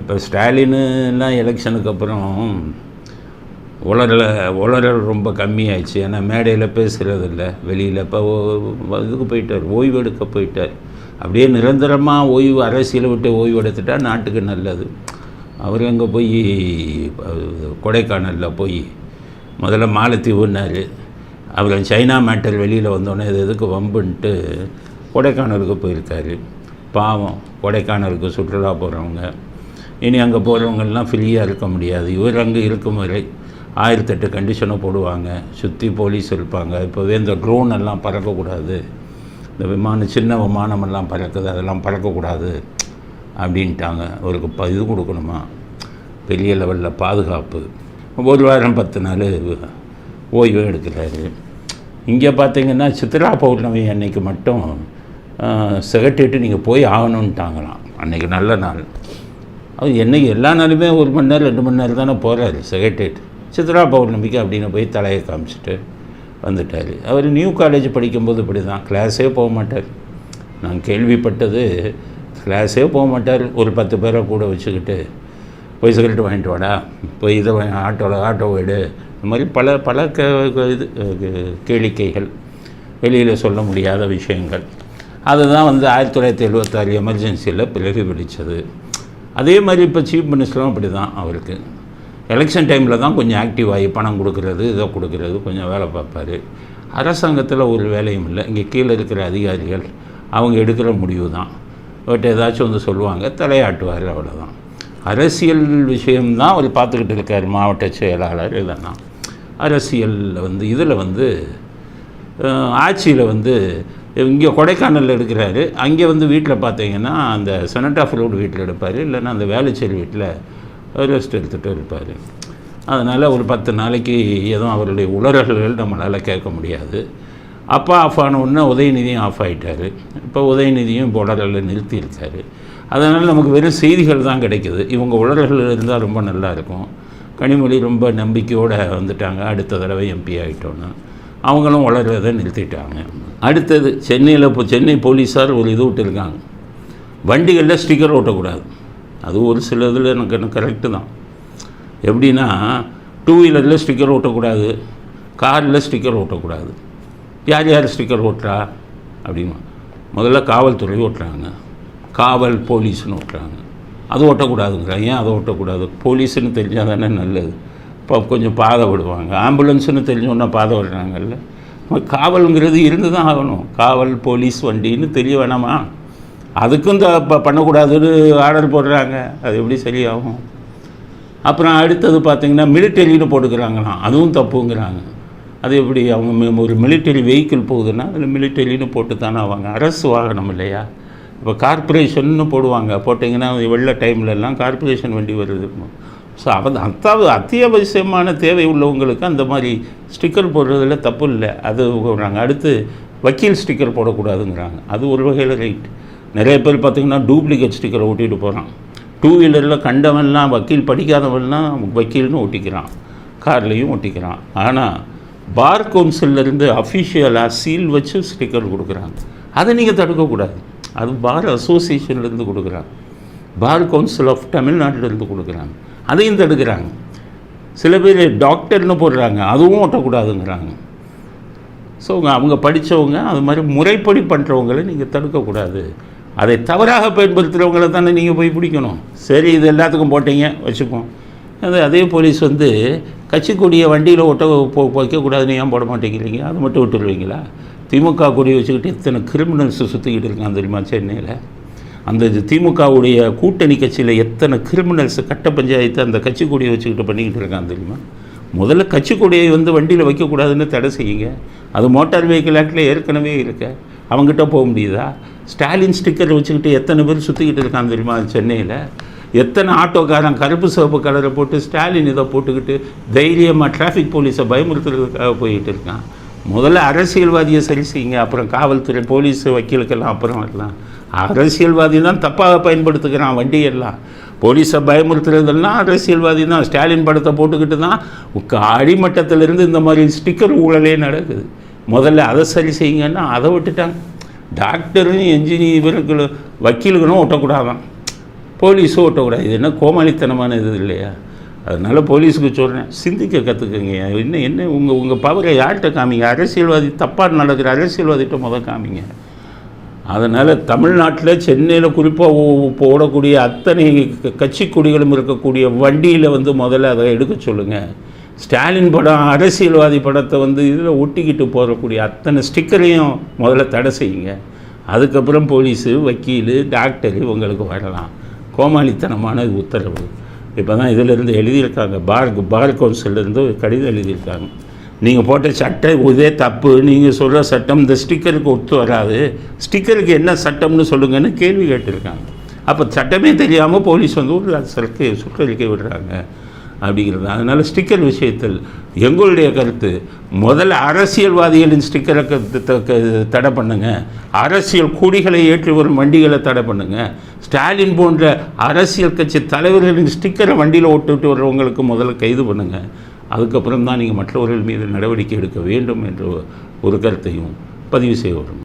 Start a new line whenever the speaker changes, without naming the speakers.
இப்போ ஸ்டாலினுலாம் எலெக்ஷனுக்கு அப்புறம் உளறல உளறல் ரொம்ப கம்மியாயிடுச்சு. ஏன்னா மேடையில் பேசுகிறதில்ல வெளியில் இப்போ இதுக்கு போயிட்டார் ஓய்வு எடுக்க போயிட்டார். அப்படியே நிரந்தரமாக ஓய்வு அரசியலை விட்டு ஓய்வு எடுத்துட்டா நாட்டுக்கு நல்லது. அவர் அங்கே போய் கொடைக்கானலில் போய் முதல்ல மாலத்தீவுன்னாரு அவர் சைனா மேட்டர் வெளியில் வந்தோடனே இது எதுக்கு வம்புன்ட்டு கொடைக்கானலுக்கு போயிருக்காரு. பாவம் கொடைக்கானலுக்கு சுற்றுலா போகிறவங்க இனி அங்கே போகிறவங்கெல்லாம் ஃப்ரீயாக இருக்க முடியாது. இவர் அங்கே இருக்கும் வரை ஆயிரத்தெட்டு கண்டிஷனை போடுவாங்க. சுற்றி போலீஸ் இருப்பாங்க. இப்போவே இந்த ட்ரோன் எல்லாம் பறக்கக்கூடாது. இந்த விமானம் சின்ன விமானமெல்லாம் பறக்குது. அதெல்லாம் பறக்கக்கூடாது அப்படின்ட்டாங்க. அவருக்கு ப இது கொடுக்கணுமா? பெரிய லெவலில் பாதுகாப்பு. ஒரு வாரம் பத்து நாள் ஓய்வு எடுக்கிறாரு. இங்கே பார்த்தீங்கன்னா சித்ரா பௌர்ணமி அன்னைக்கு மட்டும் செகட்டிட்டு நீங்கள் போய் ஆகணுன்ட்டாங்களாம் அன்றைக்கி நல்ல நாள். அவர் என்னைக்கு எல்லா நாளுமே ஒரு மணி நேரம் ரெண்டு மணி நேரம் தானே போகிறாரு செக்ரட்டரியேட் சித்ரா பௌர்ணமிக்கு அப்படின்னு போய் தலையை காமிச்சிட்டு வந்துட்டார். அவர் நியூ காலேஜ் படிக்கும்போது இப்படி தான் கிளாஸே போக மாட்டார். நான் கேள்விப்பட்டது கிளாஸே போக மாட்டார். ஒரு பத்து பேரை கூட வச்சுக்கிட்டு போய் சிகரெட் வாங்கிட்டு வாடா போய் இதை ஆட்டோவில் ஆட்டோ வீடு இந்த மாதிரி பல பல க இது கேளிக்கைகள். வெளியில் சொல்ல முடியாத விஷயங்கள். அதுதான் வந்து ஆயிரத்தி தொள்ளாயிரத்தி எழுபத்தாறு எமர்ஜென்சியில் பிறகு பிடித்தது அதே மாதிரி இப்போ சீஃப் மினிஸ்டரும் அப்படி தான் அவருக்கு. எலெக்ஷன் டைமில் தான் கொஞ்சம் ஆக்டிவ் ஆகி பணம் கொடுக்கறது இதை கொடுக்கறது கொஞ்சம் வேலை பார்ப்பாரு. அரசாங்கத்தில் ஒரு வேலையும் இல்லை. இங்கே கீழே இருக்கிற அதிகாரிகள் அவங்க எடுக்கிற முடிவு தான் பட் ஏதாச்சும் வந்து சொல்லுவாங்க தலையாட்டுவார் அவ்வளோதான் அரசியல் விஷயம்தான் அவர் பார்த்துக்கிட்டு இருக்கார் மாவட்ட செயலாளர் இதெல்லாம். அரசியலில் வந்து இதில் வந்து ஆட்சியில் வந்து இங்கே கொடைக்கானலில் எடுக்கிறாரு. அங்கே வந்து வீட்டில் பார்த்தீங்கன்னா அந்த செனட் ஆஃப் ரோடு வீட்டில் எடுப்பார். இல்லைன்னா அந்த வேலைச்சேரி வீட்டில் ரெஸ்ட் எடுத்துகிட்டு இருப்பார். அதனால் ஒரு பத்து நாளைக்கு எதுவும் அவருடைய உளறல்கள் நம்மளால் கேட்க முடியாது. அப்பா ஆஃப் ஆன உடனே உதயநிதியும் ஆஃப் ஆகிட்டார் இப்போ உதயநிதியும் இப்போ உளறலில் நிறுத்தியிருக்காரு அதனால் நமக்கு வெறும் செய்திகள் தான் கிடைக்கிது. இவங்க உளறல்கள் இருந்தால் ரொம்ப நல்லாயிருக்கும் கனிமொழி ரொம்ப நம்பிக்கையோடு வந்துட்டாங்க. அடுத்த தடவை எம்பி ஆகிட்டோன்னு அவங்களும் வளர்றதை நிறுத்திட்டாங்க. அடுத்தது சென்னையில் இப்போ சென்னை போலீஸார் ஒரு இது விட்டுருக்காங்க. வண்டிகளில் ஸ்டிக்கர் ஓட்டக்கூடாது. அது ஒரு சில இதில் எனக்கு எனக்கு கரெக்டு தான். எப்படின்னா டூ வீலரில் ஸ்டிக்கர் ஓட்டக்கூடாது. காரில் ஸ்டிக்கர் ஓட்டக்கூடாது. யார் யார் ஸ்டிக்கர் ஓட்டுறா? அப்படிமா. முதல்ல காவல்துறை ஓட்டுறாங்க. காவல் போலீஸ்னு ஓட்டுறாங்க. அது ஓட்டக்கூடாதுங்கிறாங்க. ஏன் அதை ஓட்டக்கூடாது? போலீஸ்னு தெரிஞ்சால் தானே நல்லது. இப்போ கொஞ்சம் பாதை விடுவாங்க ஆம்புலன்ஸுன்னு தெரிஞ்சோன்னா பாதை விடுறாங்கல்ல காவல்ங்கிறது காவலுங்கிறது இருந்து தான் ஆகணும். காவல் போலீஸ் வண்டின்னு தெரிய வேணாமா? அதுக்கும் த ப- பண்ணக்கூடாதுன்னு ஆர்டர் போடுறாங்க. அது எப்படி சரியாகும்? அப்புறம் அடுத்தது பார்த்திங்கன்னா மிலிட்டரின்னு போட்டுக்கிறாங்களாம். அதுவும் தப்புங்கிறாங்க. அது எப்படி அவங்க ஒரு மிலிட்டரி வெஹிக்கிள் போகுதுன்னா அதில் மிலிட்டரின்னு போட்டு தானே ஆவாங்க. அரசு வாகனம் இல்லையா? இப்போ கார்ப்பரேஷன்னு போடுவாங்க. போட்டிங்கன்னா வெள்ள டைம்லலாம் கார்ப்பரேஷன் வண்டி வருது. ஸோ அவன் அத்தாவது அத்தியாவசியமான தேவை உள்ளவங்களுக்கு அந்த மாதிரி ஸ்டிக்கர் போடுறதுல தப்பு இல்லை. அது நாங்கள் அடுத்து வக்கீல் ஸ்டிக்கர் போடக்கூடாதுங்கிறாங்க. அது ஒரு வகையில் ரைட் நிறைய பேர் பார்த்திங்கன்னா டூப்ளிகேட் ஸ்டிக்கரை ஓட்டிகிட்டு போகிறான் டூ வீலரில் கண்டவன்லாம் வக்கீல் படிக்காதவன்லாம் வக்கீல்னு ஓட்டிக்கிறான். கார்லேயும் ஓட்டிக்கிறான். ஆனால் பார் கவுன்சிலிருந்து அஃபிஷியலாக சீல் வச்சு ஸ்டிக்கர் கொடுக்குறாங்க. அதை நீங்கள் தடுக்கக்கூடாது. அது பார் அசோசியேஷன்லேருந்து கொடுக்குறாங்க. பார் கவுன்சில் ஆஃப் தமிழ்நாட்டிலேருந்து கொடுக்குறாங்க. அதையும் தடுக்கிறாங்க. சில பேர் டாக்டர்னு போடுறாங்க அதுவும் ஓட்டக்கூடாதுங்கிறாங்க. ஸோ அவங்க படித்தவங்க அது மாதிரி முறைப்படி பண்ணுறவங்களை நீங்கள் தடுக்கக்கூடாது. அதை தவறாக பயன்படுத்துகிறவங்கள தானே நீங்கள் போய் பிடிக்கணும். சரி இது எல்லாத்துக்கும் போட்டீங்க வச்சுப்போம். அது அதே போலீஸ் வந்து கட்சி கொடியை வண்டியில் ஒட்ட போ வைக்கக்கூடாதுன்னு ஏன் போட மாட்டேங்கிறீங்க? அதை மட்டும் விட்டுருவீங்களா? திமுக கூடிய வச்சுக்கிட்டு எத்தனை கிரிமினல்ஸை சுற்றிக்கிட்டு இருக்காங்க தெரியுமா சென்னையில்? அந்த திமுகவுடைய கூட்டணி கட்சியில் எத்தனை கிரிமினல்ஸ் கட்ட பஞ்சாயத்து அந்த கட்சி கொடியை வச்சுக்கிட்டு பண்ணிக்கிட்டு இருக்கான் தெரியுமா? முதல்ல கட்சி கொடியை வந்து வண்டியில் வைக்கக்கூடாதுன்னு தடை செய்யுங்க. அது மோட்டார் வெஹிக்கிள் ஆக்டில் ஏற்கனவே இருக்க. அவங்ககிட்ட போக முடியுதா? ஸ்டாலின் ஸ்டிக்கர் வச்சுக்கிட்டு எத்தனை பேர் சுற்றிக்கிட்டு இருக்காங்க தெரியுமா சென்னையில்? எத்தனை ஆட்டோக்காரன் கருப்பு சிவப்பு கலரை போட்டு ஸ்டாலின் இதை போட்டுக்கிட்டு தைரியமாக டிராஃபிக் போலீஸை பயமுறுத்துறதுக்காக போயிட்டு இருக்கான். முதல்ல அரசியல்வாதியை சரி செய்யுங்க. அப்புறம் காவல்துறை போலீஸ் வக்கீலுக்கெல்லாம் அப்புறம் வரலாம். அரசியல்வாதி தான் தப்பாக பயன்படுத்துகிறான் வண்டியெல்லாம். போலீஸை பயமுறுத்துறதெல்லாம் அரசியல்வாதி தான். ஸ்டாலின் படத்தை போட்டுக்கிட்டு தான் அடிமட்டத்திலிருந்து இந்த மாதிரி ஸ்டிக்கர் ஊழலே நடக்குது. முதல்ல அதை சரி செய்யுங்கன்னா அதை விட்டுட்டாங்க. டாக்டரும் என்ஜினியர்களும் வக்கீலுகளும் ஓட்டக்கூடாதான். போலீஸும் ஓட்டக்கூடாது. இது என்ன கோமாளித்தனமான இது இல்லையா? அதனால் போலீஸுக்கு சொல்கிறேன் சிந்திக்க கற்றுக்குங்க என்ன என்ன உங்கள் உங்கள் பவரை யார்கிட்ட காமிங்க? அரசியல்வாதி தப்பாக நடக்கிற அரசியல்வாதிகிட்ட முதல் காமிங்க. அதனால் தமிழ்நாட்டில் சென்னையில் குறிப்பாக போடக்கூடிய அத்தனை கட்சி கொடிகளும் இருக்கக்கூடிய வண்டியில் வந்து முதல்ல அதை எடுக்க சொல்லுங்கள் ஸ்டாலின் படம் அரசியல்வாதி படத்தை வந்து இதில் ஒட்டிக்கிட்டு போகக்கூடிய அத்தனை ஸ்டிக்கரையும் முதல்ல தடை செய்யுங்க. அதுக்கப்புறம் போலீஸு வக்கீல் டாக்டர் இவங்களுக்கு வரலாம். கோமாளித்தனமான உத்தரவு. இப்போ தான் இதிலிருந்து எழுதியிருக்காங்க. பார் பார் கவுன்சிலேருந்து கடிதம் எழுதியிருக்காங்க. நீங்கள் போட்ட சட்டம் இதே தப்பு. நீங்கள் சொல்கிற சட்டம் இந்த ஸ்டிக்கருக்கு ஒத்து வராது. ஸ்டிக்கருக்கு என்ன சட்டம்னு சொல்லுங்கன்னு கேள்வி கேட்டிருக்காங்க. அப்போ சட்டமே தெரியாமல் போலீஸ் வந்து ஒரு சரக்கு சுற்றறிக்கை விடுறாங்க. அப்படிங்கிறது. அதனால் ஸ்டிக்கர் விஷயத்தில் எங்களுடைய கருத்து முதல்ல அரசியல்வாதிகளின் ஸ்டிக்கரை த- க- தடை பண்ணுங்க. அரசியல் கூடிகளை ஏற்றி வரும் வண்டிகளை தடை பண்ணுங்க. ஸ்டாலின் போன்ற அரசியல் கட்சி தலைவர்களின் ஸ்டிக்கரை வண்டியில் ஓட்டுட்டு வர்றவங்களுக்கு முதல்ல கைது பண்ணுங்க. அதுக்கப்புறம் தான் நீங்கள் மற்றவர்கள் மீது நடவடிக்கை எடுக்க வேண்டும் என்ற ஒரு கருத்தையும் பதிவு செய்ய வரும்.